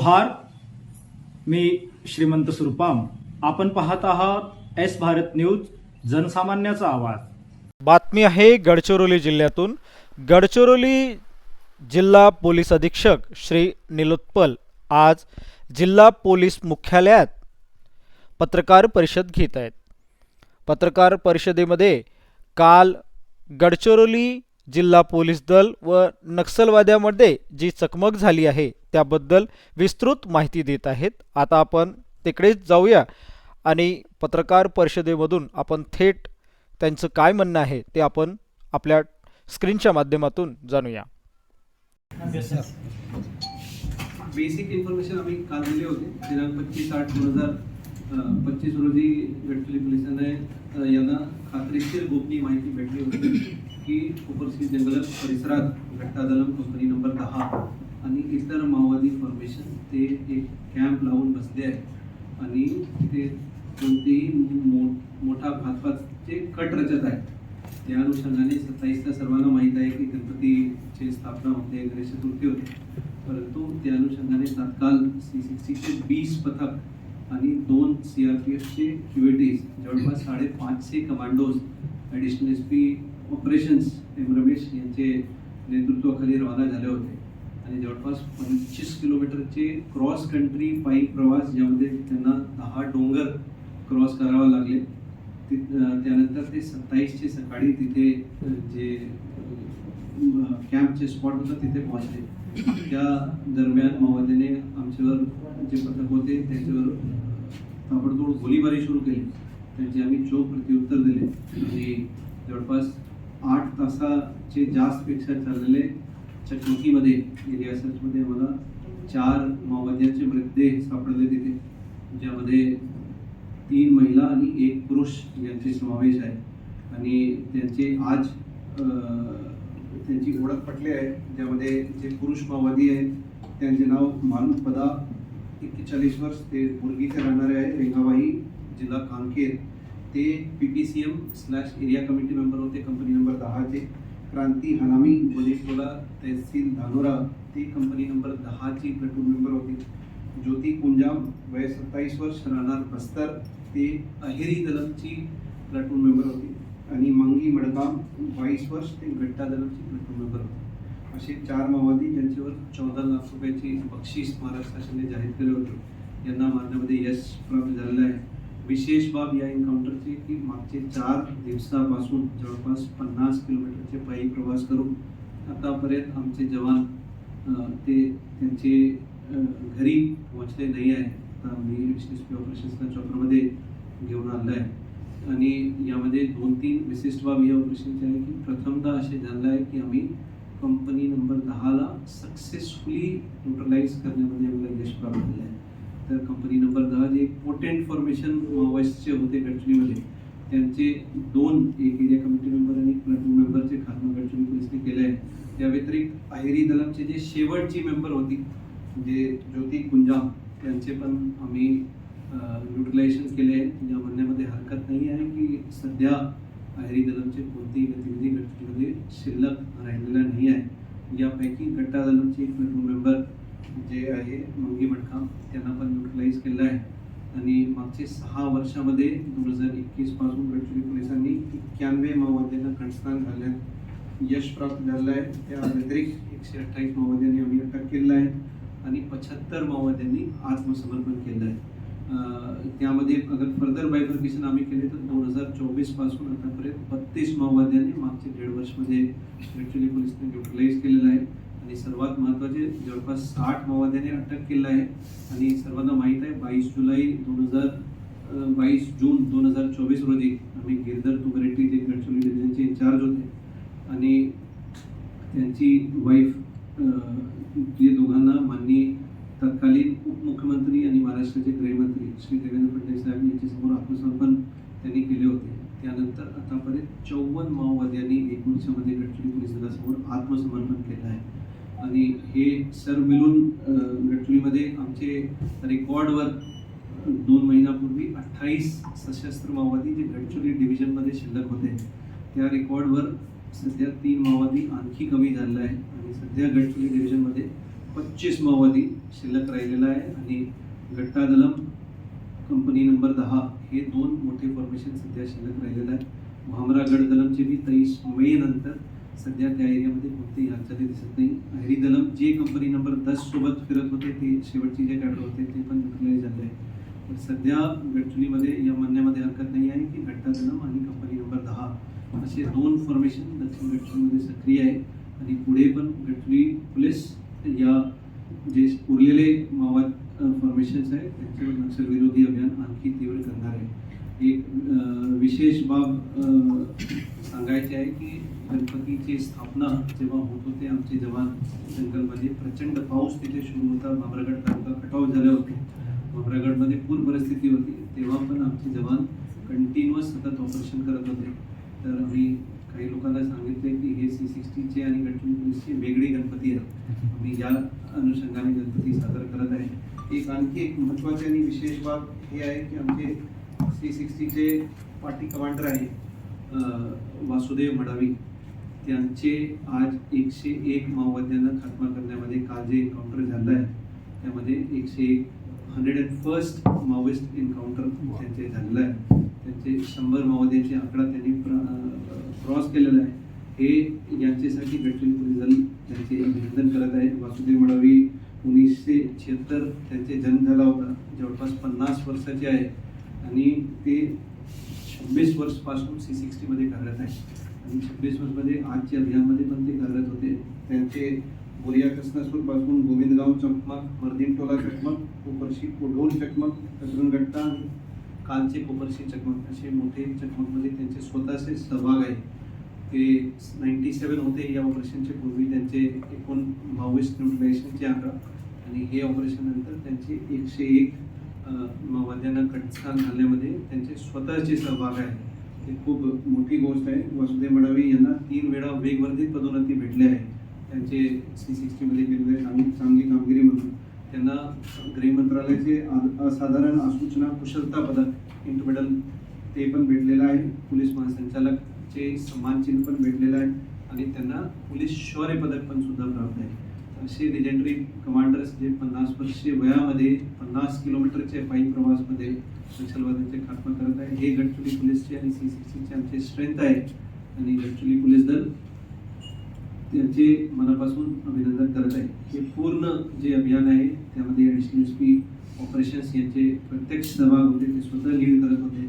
जोहार मी श्रीमंत सुरपाम. आपण पाहत आहात एस भारत न्यूज जनसामान्याचा आवाज. बातमी आहे गडचिरोली जिल्ह्यातून. गडचिरोली जिल्हा पोलीस अधीक्षक श्री निलोत्पल आज जिल्हा पोलीस मुख्यालयात पत्रकार परिषद घेत आहेत. पत्रकार परिषदेमध्ये काल गडचिरोली जिल्हा पोलीस दल व नक्षलवाद्यामध्ये जी चकमक झाली आहे त्याबद्दल विस्तृत माहिती देत आहेत. आता आपण तिकडेच जाऊया आणि पत्रकार परिषदेमधून आपण थेट त्यांचं काय म्हणणं आहे ते आपण आपल्या स्क्रीनच्या माध्यमातून जाणूया. बेसिक इन्फॉर्मेशन आम्ही काल दिले होते. दिनांक पच्चीस आठ दोन हजार पच्चीस रोजी गडचिरोली पोलिसांनी यांना खात्रीशीर गोपनीय माहिती भेटली होती की उपरसी जंगल परिसरात घट्टादलम कंपनी नंबर दहा आणि इतर माओवादी फॉर्मेशन ते एक कॅम्प लावून बसले आहे आणि ते कोणतेही मो मोठा घातपातचे कट रचत आहेत. त्या अनुषंगाने सत्तावीसला सर्वांना माहीत आहे की गणपतीची स्थापना होते गणेश चतुर्थी होते. परंतु त्या अनुषंगाने तात्काळ सी सिक्स्टीचे बीस पथक आणि दोन सी आर पी एफचे क्युएटीज जवळपास साडेपाचशे commandos additional S P operations M Ramesh यांचे नेतृत्वाखाली रवाना झाले होते. आणि जवळपास पंचवीस किलोमीटरचे क्रॉस कंट्री पायी प्रवास ज्यामध्ये त्यांना दहा डोंगर क्रॉस करावे लागले. ति- त्यानंतर ते सत्तावीसचे सकाळी तिथे जे कॅम्पचे स्पॉट होतं तिथे पोहोचले. त्या दरम्यान माओवाद्याने आमच्यावर जे पथक होते त्यांच्यावर ताबडतोब गोळीबारी सुरू केली. त्यांचे आम्ही चोख प्रत्युत्तर दिले. आणि जवळपास आठ तासाचे जास्तपेक्षा चाललेले चकमकीमध्ये एरिया सर्चमध्ये आम्हाला चार माओवाद्यांचे मृतदेह सापडले तिथे. ज्यामध्ये तीन महिला आणि एक पुरुष यांचे समावेश आहे. आणि त्यांचे आज त्यांची ओळख पटली आहे. ज्यामध्ये जे पुरुष माओवादी आहेत त्यांचे नाव मानुपदा एक्केचाळीस वर्ष. ते मुलगीचे राहणारे आहे रेंगाबाई जिल्हा कांकेर ते P P C M slash area committee member होते कंपनी नंबर दहाचे. क्रांती हनामी बोलीटोला तहसील धानोरा ती कंपनी नंबर दहाची प्लटून मेंबर होती. ज्योती कुंजाम वय सत्तावीस वर्ष राहणार बस्तर ते अहेरी दलमची प्लटून मेंबर होती. आणि मंगी मडगाम बावीस वर्ष ते गट्टा दलमची प्लटून मेंबर होती. असे चार माओवादी ज्यांच्यावर चौदा लाख रुपयाची बक्षीस महाराष्ट्र शासनाने जाहीर केले होते. यांना मारण्यामध्ये यश प्राप्त झालेलं आहे. विशेष बाब या एन्काउंटरची की मागचे चार दिवसापासून जवळपास पन्नास किलोमीटरचे पायी प्रवास करून आतापर्यंत आमचे जवान ते त्यांचे घरी पोहोचले नाही आहे आता मी विशेष ऑपरेशन्सच्या ऑपरेशन्सला घेऊन आलं आहे. आणि यामध्ये दोन तीन विशिष्ट बाब या ऑपरेशनचे आहे की प्रथमदा असे झालं आहे की आम्ही कंपनी नंबर दहाला सक्सेसफुली न्यूट्रलाइज करण्यामध्ये आम्हाला यश प्राप्त झालं आहे. तर कंपनी नंबर दहा जे पोटेंट फॉर्मेशन माओवाईस्टचे होते गडचिरोलीमध्ये त्यांचे दोन एक एरिया कमिटी मेंबर आणि प्लटून मेंबरचे खात्मा गडचिरोली पोलिसने केले आहे त्या व्यतिरिक्त अहिरी दलमचे जे शेवटची मेंबर होती जे ज्योती कुंजाम त्यांचे पण आम्ही युटिलायझेशन केले आहे या म्हणण्यामध्ये हरकत नाही आहे की सध्या अहिरी दलमचे कोणतीही गतिविधी गडचिरोलीमध्ये शिल्लक राहिलेला नाही आहे. यापैकी गट्टा दलमचे एक प्लटून मेंबर जे आहे मंगी मडकाम त्यांना पण न्यूट्रलाइज केलं आहे. आणि मागचे सहा वर्षामध्ये दोन हजार एकवीसपासून गडचिरोली पोलिसांनी एक्क्याण्णव माओवाद्यांना कंठस्नान घालण्यात यश प्राप्त झालेलं आहे. त्या व्यतिरिक्त एकशे अठ्ठावीस माओवाद्यांनी आम्ही अटक केलेला आहे. आणि पंच्याहत्तर माओवाद्यांनी आत्मसमर्पण केलं आहे. त्यामध्ये अगर फर्दर बायफर्केशन आम्ही केले तर दोन हजार चोवीसपासून आतापर्यंत बत्तीस माओवाद्यांनी मागचे दीड वर्षमध्ये गडचिरोली पोलिसांनी न्यूट्रलाइज केलेलं आहे. आणि सर्वात महत्त्वाचे जवळपास साठ माओवाद्यांनी अटक केलं आहे. आणि सर्वांना माहीत आहे बावीस जुलै दोन हजार बावीस जून दोन हजार चोवीस रोजी आम्ही गिरधर तुगरेड्डी जे गडचिरोली डिव्हिजनचे इंचार्ज होते. आणि त्यांची वाईफ जे दोघांना माननीय तत्कालीन उपमुख्यमंत्री आणि महाराष्ट्राचे गृहमंत्री श्री देवेंद्र फडणवीस साहेब यांच्यासमोर आत्मसमर्पण त्यांनी केले होते. त्यानंतर आतापर्यंत चौवन माओवाद्यांनी एकोणीसशेमध्ये गडचिरोली पोलीस दलासमोर आत्मसमर्पण केलं आहे. आणि हे सर मिळून अ, आमचे रेकॉर्डवर दोन महिन्यापूर्वी अठ्ठावीस सशस्त्र माओवादी जे गडचिरोली डिव्हिजनमध्ये शिल्लक होते त्या रेकॉर्डवर सध्या तीन माओवादी आणखी कमी झालेला आहे आणि सध्या गडचिरोली डिव्हिजनमध्ये पच्चीस माओवादी शिल्लक राहिलेला आहे आणि गट्टा दलम कंपनी नंबर दहा हे दोन मोठे फॉर्मेशन सध्या शिल्लक राहिलेलं आहे भामरागड दलमचे बी तेवीस मे नंतर सध्या त्या एरियामध्ये कोणतेही हालचाली दिसत नाही. अहिरी दलम जे कंपनी नंबर दस सोबत फिरत होते ते शेवटचे जे कॅडर होते ते पण न्यूट्रलाइज झाले आहे तर सध्या गडचुलीमध्ये या म्हणण्यामध्ये हरकत नाही आहे की गट्टा दलम आणि कंपनी नंबर दहा असे दोन फॉर्मेशन दक्षिण गडचुलीमध्ये सक्रिय आहे. आणि पुढे पण गडचुली पोलीस या जे उरलेले माओवाद फॉर्मेशन्स आहेत त्यांच्यावर नक्षलविरोधी अभियान आणखी तीव्र करणार आहे. एक विशेष बाब सांगायची आहे की गणपतीची स्थापना जेव्हा होत होते आमचे जवान जंगलमध्ये प्रचंड पाऊस तिथे सुरू होता. भामरागड तालुका कटाव झाले होते भामरागडमध्ये पूर परिस्थिती होती. तेव्हा पण आमचे जवान कंटिन्युअस सतत ऑपरेशन करत होते. तर आम्ही काही लोकांना सांगितले की हे सी सिक्स्टीचे आणि गडचिरोली पोलीसचे वेगळे गणपती आहेत. आम्ही या अनुषंगाने गणपती सादर करत आहे. एक आणखी एक महत्त्वाची आणि विशेष बाब हे आहे की आमचे सी सिक्स्टीचे पार्टी कमांडर आहे वासुदेव मडावी. त्यांचे आज एकशे एक माओवाद्यांना खात्मा करण्यामध्ये काल जे एन्काउंटर झालं आहे त्यामध्ये एकशे एक hundred and first Maoist encounter त्यांचे झालेलं आहे. त्यांचे शंभर माओवाद्यांचे आकडा त्यांनी क्रॉस केलेला आहे. हे यांच्यासाठी गडचिरोली पोलीस दल त्यांचे अभिनंदन करत आहे. वासुदेव मडावी उन्नीसशे शहात्तर त्यांचे जन्म झाला होता जवळपास पन्नास वर्षाचे आहे. आणि ते छब्बीस वर्षपासून सी सिक्स्टीमध्ये कार्यरत आहे. आणि आजच्या अभियानमध्ये पण ते कार्यरत होते. त्यांचे बोरिया पासून गोविंदगाव चकमक मर्दिन टोला चकमक कोपरशी कोढोल चकमक कसरनगट्टा आणि कालचे कोपरशी चकमक असे मोठे चकमकमध्ये त्यांचे स्वतःचे सहभाग आहे ते नाईन्टी सेवन होते या ऑपरेशनच्या पूर्वी त्यांचे एकूण बावीस न्यूट्रिलायझेशनचे आकडा आणि हे ऑपरेशन नंतर त्यांचे एकशे एक माओवाद्यांना कटस्थान घालण्यामध्ये त्यांचे स्वतःचे सहभाग आहे ही खूप मोठी गोष्ट आहे. वासुदेव मडावी यांना तीन वेळा वेगवर्धित पदोन्नती भेटले आहे. त्यांचे सी सिक्स्टीमध्ये केलेले चांगली चांगली कामगिरी म्हणून. त्यांना गृह मंत्रालयाचे असाधारण असूचना कुशलता पदक इंट मेडल ते पण भेटलेलं आहे. पोलीस महासंचालकचे सन्मान चिन्ह पण भेटलेलं आहे. आणि त्यांना पोलीस शौर्य पदक पण सुद्धा प्राप्त आहे. असे लेजेंडरी कमांडर्स जे पन्नास वर्षीय वयामध्ये पन्नास किलोमीटरच्या पायी प्रवासमध्ये नक्षलवादाचे खात्मा करत आहे. हे गडचुली पोलीसचे आणि सी सीचे आमचे स्ट्रेंथ आहे. आणि गडचुली पोलीस दल त्यांचे मनापासून अभिनंदन करत आहे. हे पूर्ण जे अभियान आहे त्यामध्ये ॲडिशनल एस पी ऑपरेशन्स यांचे प्रत्यक्ष सहभाग होते. ते स्वतः लीड करत होते.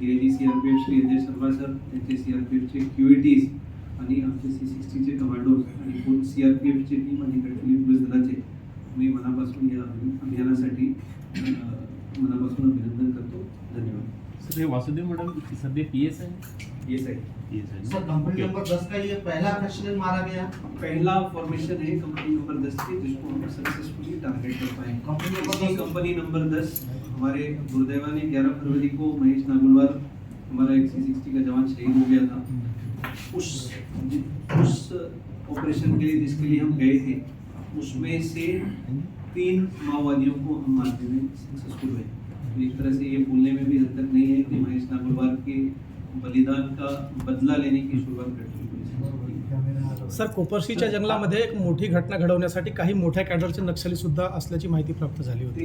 D I G C R P F Shri Ajay Sharma sir त्यांचे सी आर पी एफचे क्यू ए टीज आणि आमचे सी सिक्स्टीचे कमांडोज आणि पूर्ण सी आर पी एफचे टीम आणि गडचिरोली पोलीस दलाचे. मी मनापासून या अभियानासाठी मनापासून अभिनंदन करतो धन्यवाद। सर ये वासुदेव मैडम सद्य पी एस है? आहे पी एस है सर कंपनी नंबर दस का ये पहला प्रश्न मारा गया। पहला फॉर्मेशन है कंपनी नंबर दस के जिसको हम सक्सेसफुली टारगेट कर पाए। कंपनी नंबर कंपनी नंबर दस हमारे गुरुदेवा ने ग्यारह फरवरी को महेश नागुलवार हमारा एक सी का जवान शहीद हो गया था। उस उस ऑपरेशन के लिए जिसके लिए हम गए थे उसमें से तीन माओवादियों को हम मारने में सक्सेसफुल हुए। तो एक तरह से ये बोलने में भी हद तक नहीं है कि महेश नागुलवार के बलिदान का बदला लेने की शुरुआत कर चुकी पुलिस सर कोपरशीच्या जंगलामध्ये एक मोठी घटना घडवण्यासाठी काही मोठ्या कॅडरचे नक्षली सुद्धा असल्याची माहिती प्राप्त झाली होती.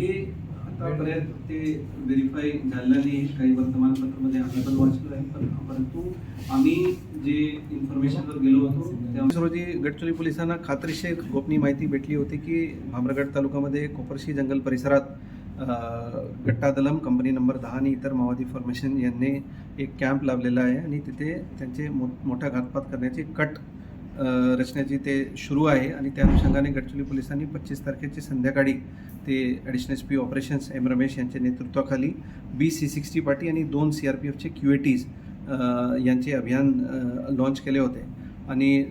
ते आतापर्यंत ते व्हेरीफाय झालं नाही. काही वर्तमानपत्रामध्ये आम्ही पण वाचलं आहे. पण परंतु आम्ही जे इन्फॉर्मेशनवर गेलो होतो त्या रोजी गडचिरोली पोलिसांना खात्रीशीर गोपनीय माहिती भेटली होती की भामरागड तालुक्यामध्ये कोपरशी जंगल परिसरात गट्टा दलम कंपनी नंबर दहा आणि इतर माओवादी फॉर्मेशन यांनी एक कॅम्प लावलेला आहे आणि तिथे त्यांचे मो मोठा घातपात करण्याची कट रचण्याची ते सुरू आहे. आणि त्या अनुषंगाने गडचिरोली पोलिसांनी पच्चीस तारखेची संध्याकाळी ते additional S P operations M Ramesh यांच्या नेतृत्वाखाली बी सी सिक्स्टी पार्टी आणि दोन सी आर पी एफचे क्यू ए टीज यांचे अभियान लॉन्च केले होते. आणि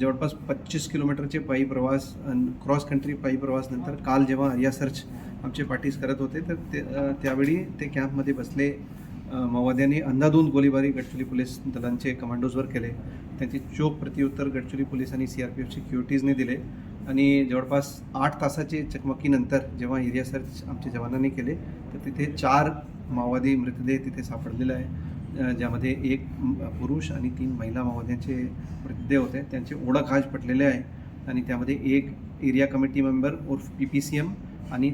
जवळपास पच्चीस किलोमीटरचे पायी प्रवास क्रॉस कंट्री पायी प्रवास नंतर काल जेव्हा आर्या सर्च आमचे पार्टीज करत होते तर ते त्यावेळी ते कॅम्पमध्ये बसले. माओवाद्यांनी अंधाधुंद गोळीबारी गडचिरोली पोलीस दलांचे कमांडोजवर केले. त्यांचे चोख प्रत्युत्तर गडचिरोली पोलीस आणि सी आर पी एफचे क्युरिटीजने दिले. आणि जवळपास आठ तासाचे चकमकीनंतर जेव्हा एरिया सर्च आमच्या जवानांनी केले तर तिथे चार माओवादी मृतदेह तिथे सापडलेला आहे. ज्यामध्ये एक पुरुष आणि तीन महिला माओवाद्यांचे मृतदेह होते. त्यांचे ओळख आज पटलेले आहे. आणि त्यामध्ये एक एरिया कमिटी मेंबर उर्फ पी पी सी एम आणि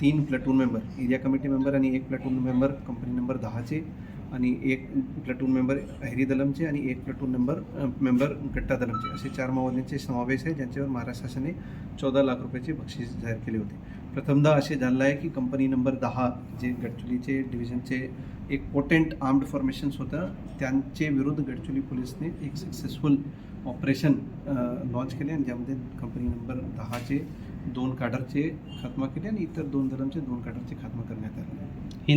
तीन platoon member. Area committee member आणि एक प्लॅटून मेंबर कंपनी नंबर दहाचे. आणि एक प्लॅटून मेंबर हेरी दलमचे आणि एक प्लॅटून मेंबर मेंबर गट्टा दलमचे. असे चार माओवाद्यांचे समावेश आहे ज्यांच्यावर महाराष्ट्र शासनाने चौदा लाख रुपयाचे बक्षीस जाहीर केले होते. प्रथमदा असे झालं आहे की कंपनी नंबर दहा जे गडचुलीचे डिव्हिजनचे एक पोटेंट आर्म्ड फॉर्मेशन्स होतं त्यांचे विरुद्ध गडचुली पोलिसने एक सक्सेसफुल ऑपरेशन लॉन्च केले आणि ज्यामध्ये कंपनी नंबर दहाचे दोन काडरचे खात्मा केले आणि इतर दोन दलमचे दोन काडरचे खात्मा करण्यात आले.